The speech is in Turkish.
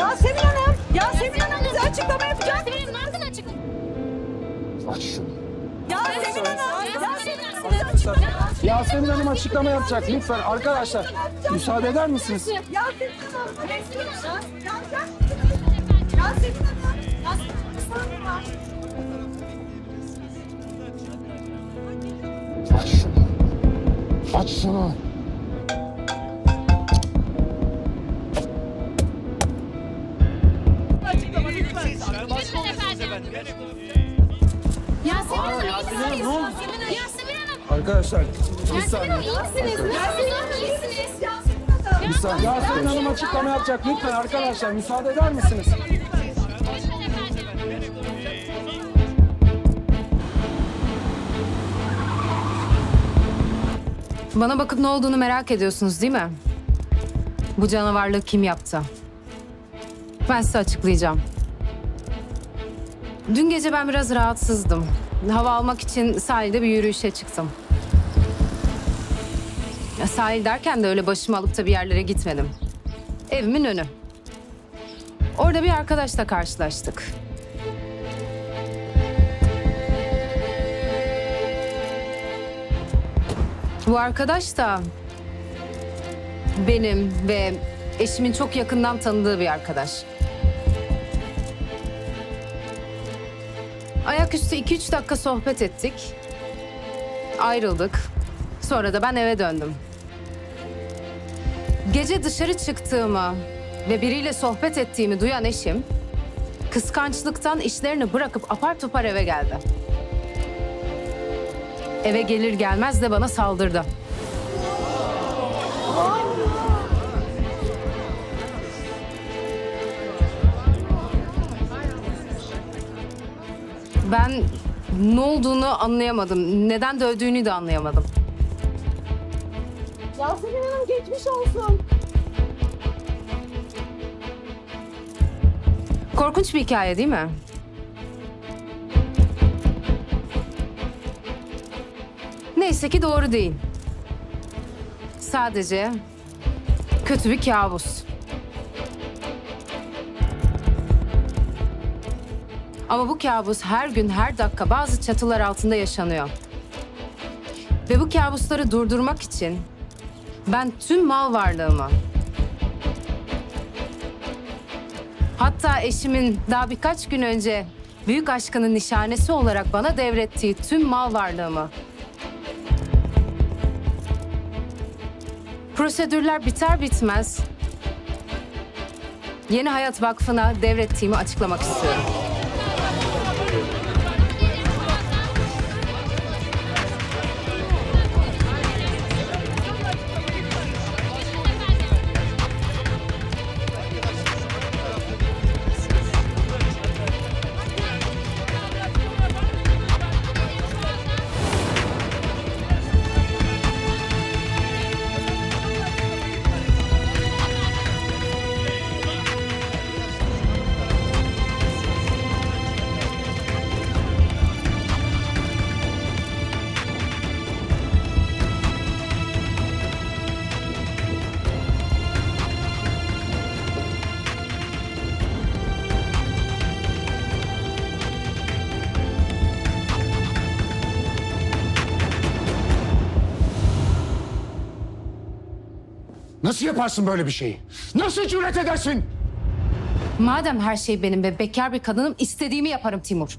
Yasemin Hanım, Yasemin Hanım bize açıklama yapacak. Yasemin Hanım nereden açıklama? Aç şunu. Yasemin Hanım, Yasemin Hanım bize açıklama Yasemin Hanım açıklama yapacak lütfen arkadaşlar. Müsaade eder misiniz? Yasemin Hanım, Yasemin Hanım, Yasemin Hanım, Yasemin Hanım. Aç şunu. Aç şunu. Ne oldu? Yasemin Hanım. Arkadaşlar bir Yasemin saniye. Hanım iyi misiniz? Yasemin Hanım iyi misiniz? Yasemin Hanım. Bir saniye. Yasemin Hanım açıklama yapacak. Lütfen arkadaşlar müsaade eder misiniz? Bana bakıp ne olduğunu merak ediyorsunuz değil mi? Bu canavarlığı kim yaptı? Ben size açıklayacağım. Dün gece ben biraz rahatsızdım. Hava almak için sahilde bir yürüyüşe çıktım. Ya sahil derken de öyle başımı alıp da bir yerlere gitmedim. Evimin önü. Orada bir arkadaşla karşılaştık. Bu arkadaş da benim ve eşimin çok yakından tanıdığı bir arkadaş. Ayaküstü iki üç dakika sohbet ettik. Ayrıldık. Sonra da ben eve döndüm. Gece dışarı çıktığımı ve biriyle sohbet ettiğimi duyan eşim kıskançlıktan işlerini bırakıp apar topar eve geldi. Eve gelir gelmez de bana saldırdı. Ben ne olduğunu anlayamadım. Neden dövdüğünü de anlayamadım. Yasemin Hanım geçmiş olsun. Korkunç bir hikaye değil mi? Neyse ki doğru değil. Sadece kötü bir kabus. Ama bu kabus her gün her dakika bazı çatılar altında yaşanıyor. Ve bu kabusları durdurmak için ben tüm mal varlığımı, Hatta eşimin daha birkaç gün önce büyük aşkının nişanesi olarak bana devrettiği tüm mal varlığımı. Prosedürler biter bitmez Yeni Hayat Vakfı'na devrettiğimi açıklamak istiyorum. Nasıl yaparsın böyle bir şeyi? Nasıl cüret edersin? Madem her şey benim ve bekar bir kadınım istediğimi yaparım Timur.